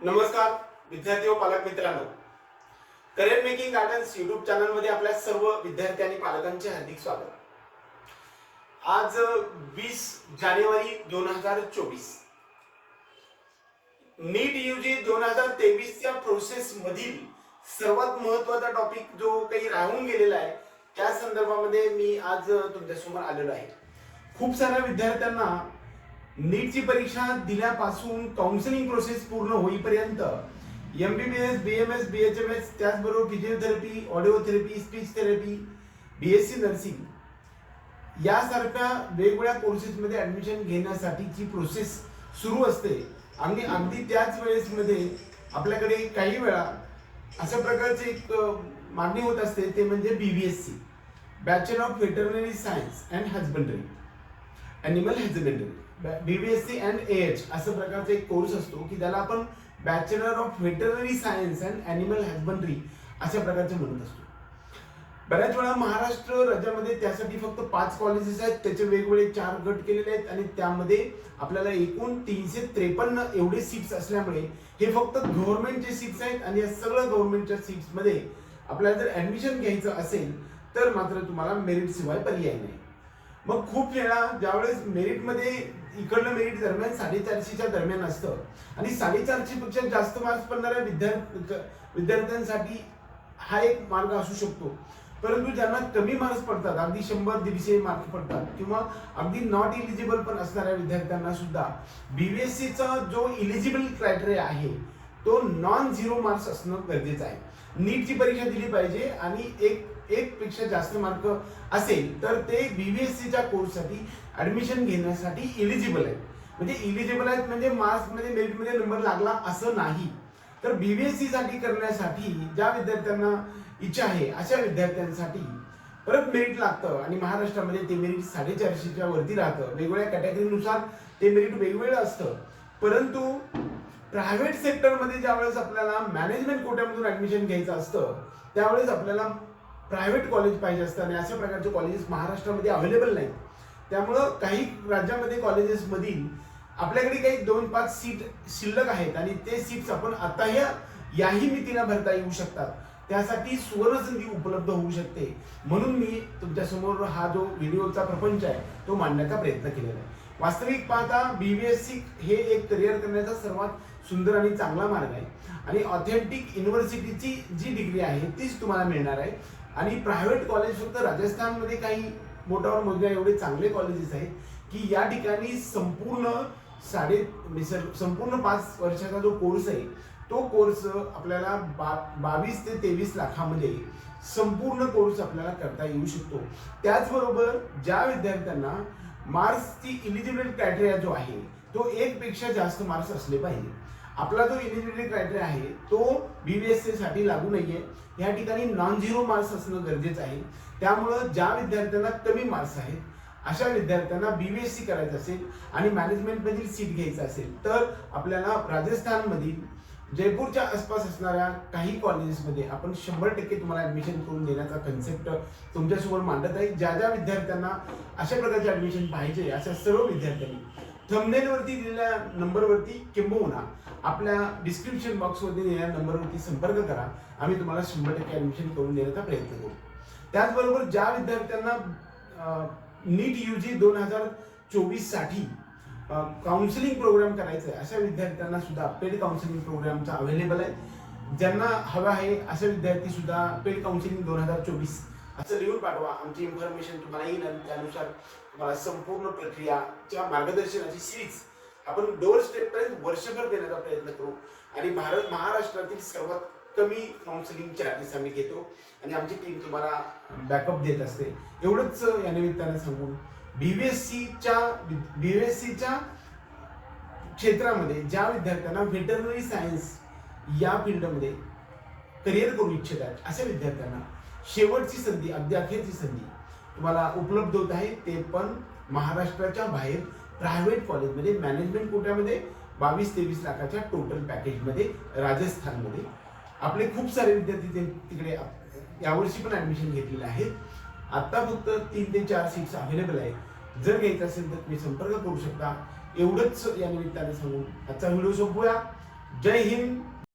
नमस्कार विद्यार्थी व पालक मित्रांनो. करिअर मेकिंग गार्डन्स युट्यूब चॅनलमध्ये आपल्या सर्व विद्यार्थी आणि पालकांचे हार्दिक स्वागत. आज वीस जानेवारी दोन हजार चोवीस. नीट युजी दोन हजार तेवीसच्या प्रोसेस मधील सर्वात महत्त्वाचा टॉपिक जो काही राहून गेलेला आहे त्या संदर्भामध्ये मी आज तुमच्यासमोर आलेलो आहे. खूप साऱ्या विद्यार्थ्यांना नीटची परीक्षा दिल्यापासून काउन्सिलिंग प्रोसेस पूर्ण होईपर्यंत M B B S B M S B H M S त्याचबरोबर physiotherapy audiotherapy speech therapy B S C nursing यासारख्या वेगवेगळ्या कोर्सेसमध्ये ॲडमिशन घेण्यासाठीची प्रोसेस सुरू असते. आणि अगदी त्याच वेळेसमध्ये आपल्याकडे काही वेळा अशा प्रकारचे एक मागणी होत असते. ते म्हणजे B B S C bachelor of veterinary science and husbandry animal husbandry B B S C and A H असं प्रकारचा एक कोर्स असतो की त्याला आपण bachelor of veterinary science and animal husbandry अशा प्रकारचे म्हणत असतो. बऱ्याच वेळा महाराष्ट्र राज्यामध्ये त्यासाठी फक्त पाच कॉलेजेस आहेत त्याचे वेगवेगळे चार गट केलेले आहेत आणि त्यामध्ये आपल्याला एकूण तीनशे त्रेपन्न एवढे सीट्स असल्यामुळे हे फक्त गव्हर्नमेंटचे सीट्स आहेत आणि या सगळ्या गव्हर्नमेंटच्या सीट्समध्ये आपल्याला जर ऍडमिशन घ्यायचं असेल तर मात्र तुम्हाला मेरिट शिवाय पर्याय नाही. मग खूप वेळा ज्यावेळेस मेरिटमध्ये इकडलं मेरिट दरम्यान साडेचारशेच्या दरम्यान असतं. आणि साडेचारशे पेक्षा जास्त मार्क्स पडणाऱ्या विद्यार्थी विद्यार्थ्यांसाठी हा एक मार्ग असू शकतो. परंतु ज्यांना कमी मार्क्स पडतात अगदी शंभर दीडशे मार्क पडतात किंवा अगदी नॉट इलिजिबल पण असणाऱ्या विद्यार्थ्यांना सुद्धा बीबीएससीचा जो इलिजिबल क्रायटेरिया आहे तो नॉन झिरो मार्क्स असणं गरजेचं आहे. नीटची परीक्षा दिली पाहिजे आणि एक एक पेक्षा जास्त मार्क असेल तर ते बीबीएससीच्या कोर्ससाठी ऍडमिशन घेण्यासाठी इलिजिबल आहेत. म्हणजे इलिजिबल आहेत म्हणजे मार्क्समध्ये मेरिटमध्ये नंबर लागला असं नाही. तर बीबीएससी साठी करण्यासाठी ज्या विद्यार्थ्यांना इच्छा आहे अशा विद्यार्थ्यांसाठी परत मेरिट लागतं. आणि महाराष्ट्रामध्ये ते मेरिट साडेचारशेच्या वरती राहतं. वेगवेगळ्या कॅटेगरीनुसार ते मेरिट वेगवेगळं असतं. परंतु प्रायव्हेट सेक्टरमध्ये ज्यावेळेस आपल्याला मॅनेजमेंट कोट्यामधून ऍडमिशन घ्यायचं असतं त्यावेळेस आपल्याला प्रायव्हेट कॉलेज पाहिजे असतं आणि अशा प्रकारचे कॉलेजेस महाराष्ट्रामध्ये अवेलेबल नाहीत. त्यामुळं काही राज्यामध्ये कॉलेजेसमधील आपल्याकडे काही दोन पाच सीट शिल्लक आहेत आणि ते सीट्स आपण आता ह्या याही मितीनं भरता येऊ शकतात. त्यासाठी सुवर्णसंधी उपलब्ध होऊ शकते. म्हणून मी तुमच्यासमोर हा जो व्हिडिओचा प्रपंच आहे तो मांडण्याचा प्रयत्न केलेला आहे. वास्तविक पाहता बी बी एस सी हे एक करिअर करण्याचा सर्वात सुंदर आणि चांगला मार्ग आहे. आणि ऑथेंटिक युनिव्हर्सिटीची जी डिग्री आहे तीच तुम्हाला मिळणार आहे. आणि प्रायव्हेट कॉलेज फक्त राजस्थानमध्ये काही बोटावर मोजण्या एवढे चांगले कॉलेजेस आहेत की या ठिकाणी संपूर्ण साडे म्हणजे संपूर्ण पाच वर्षाचा जो कोर्स आहे तो कोर्स आपल्याला बा बावीस ते तेवीस लाखामध्ये संपूर्ण कोर्स आपल्याला करता येऊ शकतो. त्याचबरोबर ज्या विद्यार्थ्यांना मार्क्सची इलिजिबिलिटी क्रायटेरिया जो आहे तो एकपेक्षा जास्त मार्क्स असले पाहिजे. आपला जो इलिजिबिलिटी क्रायटेरिया आहे तो बी बी एससाठी लागू नाहीये. या ठिकाणी नॉन झिरो मार्क्स असणं गरजेचं आहे. त्यामुळं ज्या विद्यार्थ्यांना कमी मार्क्स आहेत अशा विद्यार्थ्यांना बी बी एस सी करायचं असेल आणि मॅनेजमेंटमधील सीट घ्यायचं असेल तर आपल्याला राजस्थानमधील जयपूरच्या आसपास असणाऱ्या काही कॉलेजेसमध्ये आपण शंभर टक्के तुम्हाला ॲडमिशन करून देण्याचा कन्सेप्ट तुमच्यासमोर मांडत आहे. ज्या ज्या विद्यार्थ्यांना अशा प्रकारचे ॲडमिशन पाहिजे अशा सर्व विद्यार्थ्यांनी थंबनेलवरती दिलेल्या नंबरवरती किंबहुना आपल्या डिस्क्रिप्शन बॉक्समध्ये दिलेल्या नंबरवरती संपर्क करा. आम्ही तुम्हाला शंभर टक्के ॲडमिशन करून देण्याचा प्रयत्न करू. त्याचबरोबर ज्या विद्यार्थ्यांना नीट यू जी दोन हजार चोवीससाठी काउन्सिलिंग प्रोग्राम करायचा आहे अशा विद्यार्थ्यांना सुद्धा पेड काउन्सिलिंग प्रोग्रामचा अवेलेबल आहे. ज्यांना हवं आहे असे विद्यार्थी सुद्धा पेड काउन्सिलिंग दोन हजार चोवीस असं लिहून पाठवा. आमची इन्फॉर्मेशन तुम्हाला येईल आणि त्यानुसार तुम्हाला संपूर्ण प्रक्रियाच्या मार्गदर्शनाची सीरीज आपण डोअर स्टेपपर्यंत वर्षभर देण्याचा प्रयत्न करू. आणि भारत महाराष्ट्रातील सर्वात कमी काउन्सिलिंग चार्जेस आम्ही घेतो. आणि आमची टीम तुम्हाला बॅकअप देत असते. एवढंच या निमित्ताने सांगून बीबीएससीच्या बीबीएससीच्या क्षेत्रामध्ये ज्या विद्यार्थ्यांना व्हेटरनरी सायन्स या फील्डमध्ये करिअर करू इच्छित आहेत अशा विद्यार्थ्यांना शेवटची संधी अगदी अखेरची संधी तुम्हाला उपलब्ध होत आहे. ते पण महाराष्ट्राच्या बाहेर प्रायव्हेट कॉलेजमध्ये मॅनेजमेंट कोट्यामध्ये बावीस तेवीस लाखाच्या टोटल पॅकेजमध्ये राजस्थानमध्ये. आपले खूप सारे विद्यार्थी ते तिकडे यावर्षी पण ॲडमिशन घेतलेले आहेत. आत्ता फक्त तीन ते चार सीट्स अवेलेबल आहेत. जर घ्यायचं असेल तर तुम्ही संपर्क करू शकता. एवढंच या निमित्ताने सांगून आजचा व्हिडिओ संपवूया जय हिंद.